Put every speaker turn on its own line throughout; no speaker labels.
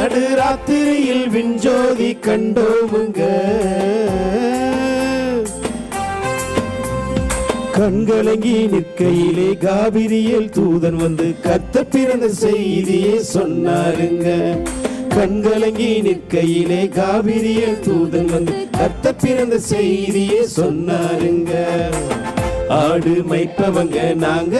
நடு ராத்திரியில் விஞ்சோதி கண்டோமுங்க. கண்கலங்கி நிற்கையிலே காவிரியல் தூதன் வந்து கத்த பிறந்த செய்தியே சொன்னாருங்க. கண்கலங்கி நிற்கையிலே காபிரியல் தூதன் வந்து கத்த பிறந்த செய்தியே சொன்னாருங்க. ஆடு மைப்பவங்க நாங்க.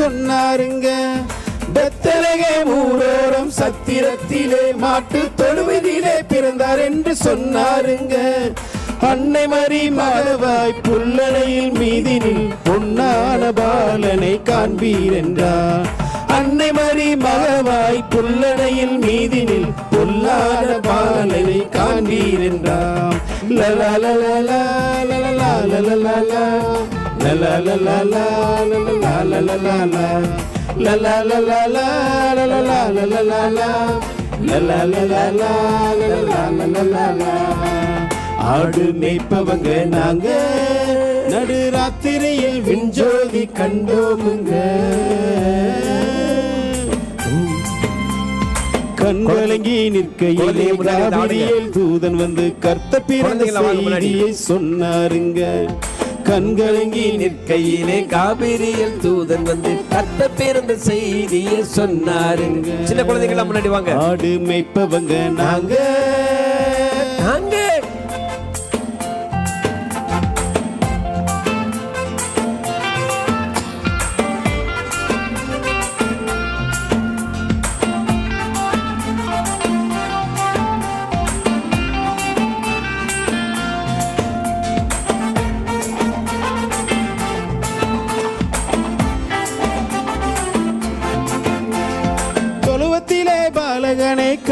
சொன்னாருங்க பெத்தலகே ஊரோரம் சத்திரத்திலே மாட்டு தொழுவதிலே பிறந்தார் என்று சொன்னாருங்க அன்னை மறி மகவாய் புல்லணையில் மீதினில் பொன்னான பாலனை காண்பீர் என்றார் அன்னை மறி மகவாய் புல்லணையில் மீதினில் பொல்லாத பாலனை காண்பீர் என்றார் லலா லலா லலா லலா லலா ஆடு மேய்ப்பவங்க நாங்க நடு நடுராத்திரியில் விஞ்சோதி கண்டோமுங்க கண்வழங்கி நிற்கையில் தூதன் வந்து கர்த்த பிறந்த செய்தியை சொன்னாருங்க கண்கலங்கி
நிற்கையிலே காவிரியில் தூதன் வந்து கத்த பிறந்த செய்தியை சொன்னாருங்க சின்ன குழந்தைங்களாம் முன்னாடி வாங்க.
ஆடு மேய்ப்பவங்க நாங்க.
நாங்க.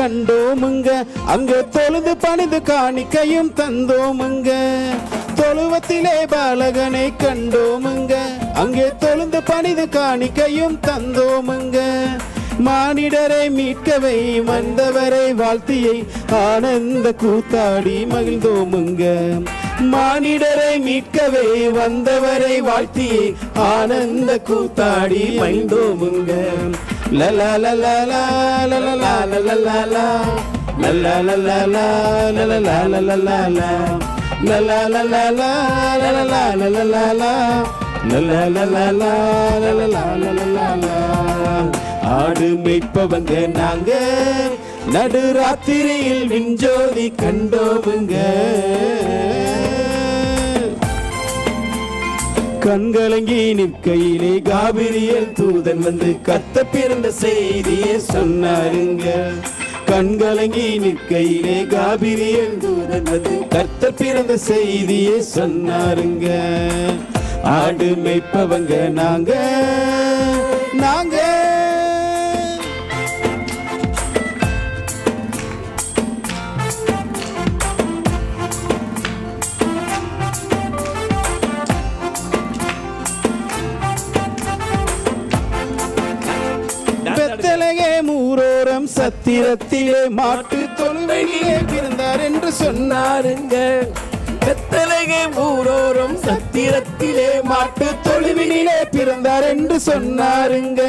கண்டோமுங்க. அங்க தொழுது பணிது காணிக்கையும் தந்தோமுங்க. தொழுவத்திலே பாலகனை கண்டோமுங்க. அங்கே தொழுந்து பணிது காணிக்கையும் தந்தோமுங்க. மானிடரை மீட்கவை வந்தவரை வாழ்த்தியை ஆனந்த கூத்தாடி மகிழ்ந்தோமுங்க. மானிடரை மீட்கவே வந்தவரை வாழ்த்தியை ஆனந்த கூத்தாடி மகிழ்ந்தோமுங்க. லலா லலா லா லலா லலா லலா லலா லலா லலா லலா லலா லலா லலா லலா லலா லலா ஆடு மேய்ப்பவங்க நாங்க நடு ராத்திரியில் விஞ்சோதி கண்டோவுங்க கண்கலங்கி நிற்கையிலே காபிரியல் தூதன் வந்து கத்த பிறந்த செய்தியை சொன்னாருங்க. கண்கலங்கி நிற்கையிலே காபிரியல் தூதன் வந்து கத்த பிறந்த செய்தியை சொன்னாருங்க. ஆடு மேய்ப்பவங்க நாங்க. நாங்க சத்திரத்திலே மாட்டு தொழுவையிலே பிறந்தார் என்று சொன்னாருங்க. எத்தனை ஊரோரும் சத்திரத்திலே மாட்டு தொழுவினிலே பிறந்தார் என்று சொன்னாருங்க.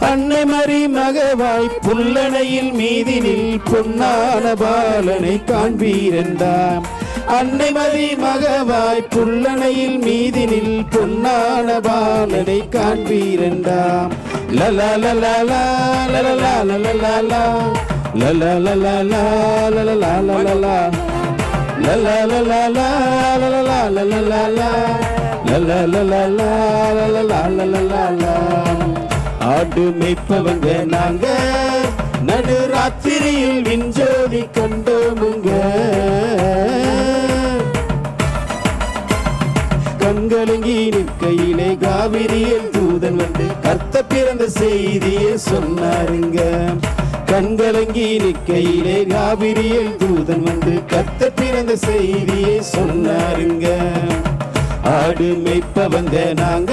அன்னை மறி மகவாய் புல்லணையில் மீதினில் பொன்னான பாலனை காண்பீரென்றான் அன்னைமதி மகவாய் புல்லணையில் மீதினில் பொன்னான பாலனை காண்பீரண்டாம் லலா லலா லா லலா லலா லலா லலா லலா லலா லலா லலா லலா லலா லலா லலா லலா லலா லலா லலா லலா ஆடு மேய்ப்பவங்க நாங்க நடு ராத்திரியில் விஞ்சோதி கண்டோமுங்க. கண்கலங்கி நிற்கையிலே காவிரியில் தூதன் வந்து கர்த்த பிறந்த செய்தியை சொன்னாருங்க. கண்கலங்கி நிற்கையிலே காவிரியில் தூதன் வந்து கர்த்த பிறந்த செய்தியை சொன்னாருங்க. ஆடு மேய்ப்பவங்க நாங்க நாங்க.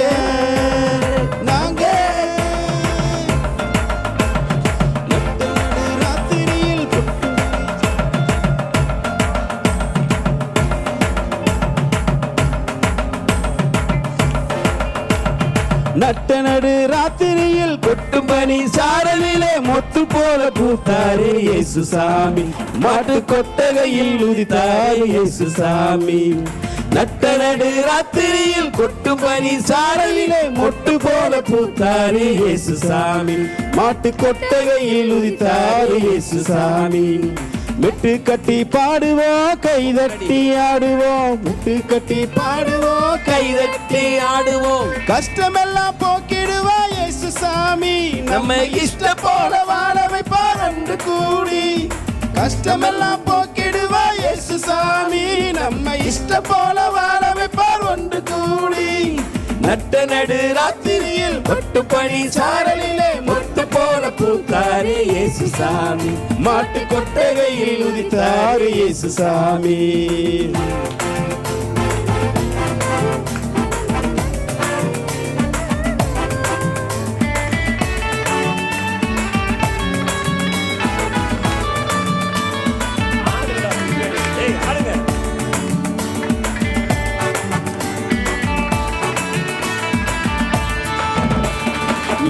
நடு ராத்திரியில் கொட்டும் பனி சாரலிலே மொத்து போல பூத்தாரே இயேசு சாமி. மாட்டு கொட்டகையில் உதித்தாரே இயேசு சாமி. நட்ட நடு ராத்திரியில் கொட்டும் பனி சாரலிலே மொட்டு போல பூத்தாரே இயேசு சாமி. மாட்டு கொட்டகையில் உதித்தாரே இயேசு சாமி. மெட்டு கட்டி பாடுவோம் கைதட்டி ஆடுவோம் முட்டு கட்டி பாடுவோம்.
கைதட்டி ஆடுவோம்.
கஷ்டமெல்லாம் போக்கிடுவா இயேசு சாமி நம்ம இஷ்ட போல வாழ வைப்பார் அன்று கூடி. கஷ்டமெல்லாம் போக்கிடுவா இயேசு சாமி நம்ம இஷ்ட போல வாழ வைப்பார் ஒன்று கூடி. நட்ட நடு ராத்திரியில் பட்டு பணி சாரலிலே முத்து போல பூத்தாரே இயேசு சாமி மாட்டு கொட்டகையில் உதித்தாரே இயேசு சாமி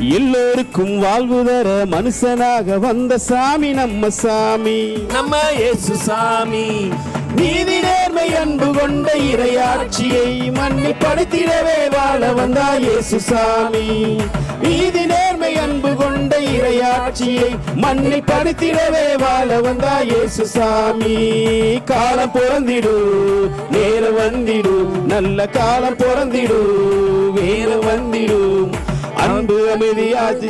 எல்லோருக்கும் வாழ்வு தர மனுஷனாக வந்த சாமி நம்ம சாமி.
நம்ம இயேசு சாமி.
நீதி நேர்மை அன்பு கொண்ட இறையாட்சியை மண்ணி படுத்திடவே வாழ வந்தா இயேசு சாமி. நீதி நேர்மை அன்பு கொண்ட இறையாட்சியை மண்ணை படுத்திடவே வாழ வந்தா இயேசு சாமி. காலம் பிறந்திடு நேரம் வந்திடு நல்ல காலம் பிறந்திடு வேறு வந்திடும் அன்பு அமைதியாத்தி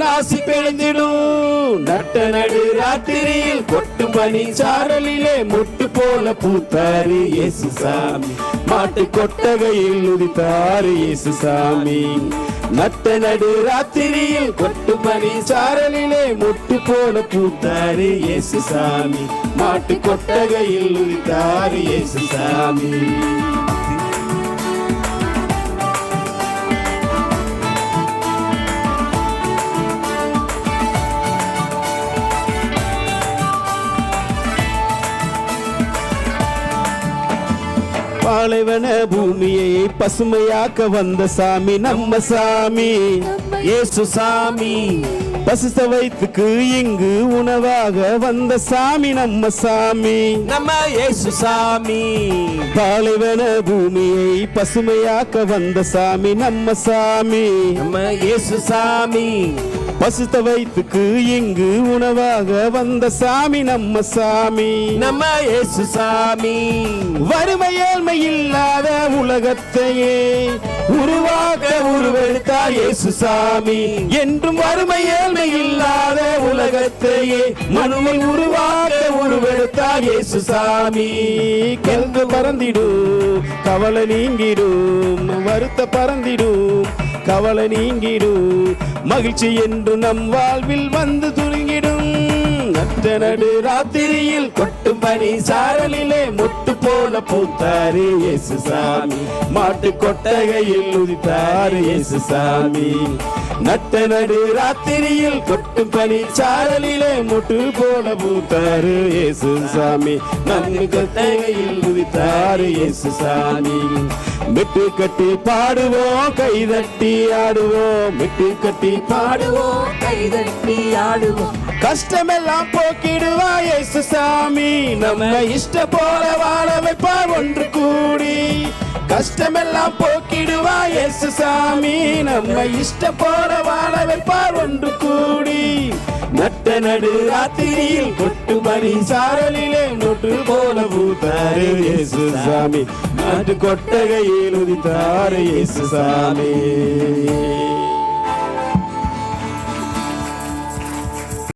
நாசி பெழுந்திடும் நட்ட நடு ராத்திரியில் கொட்டு பனி சாரலிலே முட்டு போல பூத்தாரு இயேசு சாமி மாட்டு கொட்டகையில் உதித்தாரு இயேசு சாமி நட்ட நடு ராத்திரியில் கொட்டு பனி சாரலிலே முட்டு போல பூத்தாரு இயேசு சாமி மாட்டு கொட்டகையில் உதித்தாரு இயேசு சாமி பாலைவன பூமியை பசுமையாக்க வந்த சாமி நம்ம சாமி.
இயேசு சாமி.
பசுச வயிற்றுக்கு இங்கு உணவாக வந்த சாமி நம்ம சாமி.
நம்ம இயேசு சாமி.
பாலைவன பூமியை பசுமையாக்க வந்த சாமி நம்ம சாமி.
நம்ம இயேசு சாமி.
பசுத்த வயிற்றுக்கு இங்கு உணவாக வந்த சாமி நம்ம சாமி.
நம்ம இயேசு சாமி.
வறுமை ஏழ்மை இல்லாத உலகத்தையே உருவாக்க உருவெடுத்தார் இயேசு சாமி. என்றும் வறுமை ஏழ்மை இல்லாத உலகத்தையே மனுவில் உருவாக்க உருவெடுத்தார் இயேசு சாமி. கென்று பறந்திடும் கவலை நீங்கிடும் வருத்த பறந்திடும் கவலை நீங்கிடும் மகிழ்ச்சி என்று நம் வாழ்வில் வந்து துணிங்கிடும் நட்ட நடு ராத்திரியில் கொட்டும் பனி சாரலிலே முத்து போல பூத்தாரு இயேசு சாமி. மாட்டு கொட்டகையில் உதித்தாரு இயேசு சாமி. நட்ட நடு ராத்திரியில் கொட்டும் பனி சாரலிலே முட்டு போல பூத்தாரு இயேசு சாமி. நன்கு கொட்டகையில் உதித்தாரு இயேசு சாமி. மெட்டு கட்டி பாடுவோம் கைதட்டி ஆடுவோம். மெட்டு கட்டி பாடுவோம்
கைதட்டி ஆடுவோம்.
கஷ்டமெல்லாம் போக்கிடுவா இயேசு சாமி நம்ம இஷ்ட போல வாழ வைப்பார் ஒன்று கூடி. கஷ்டமெல்லாம் போக்கிடுவா இயேசு சாமி நம்ம இஷ்ட போல வாழ வைப்பார் ஒன்று கூடி. நட்ட நடு ராத்திரியில் கொட்டு மணி சாரலிலே நொட்டு போல பூத்தாரு இயேசு சாமி நாட்டு கொட்டகையில் உதித்தாரு இயேசு சாமி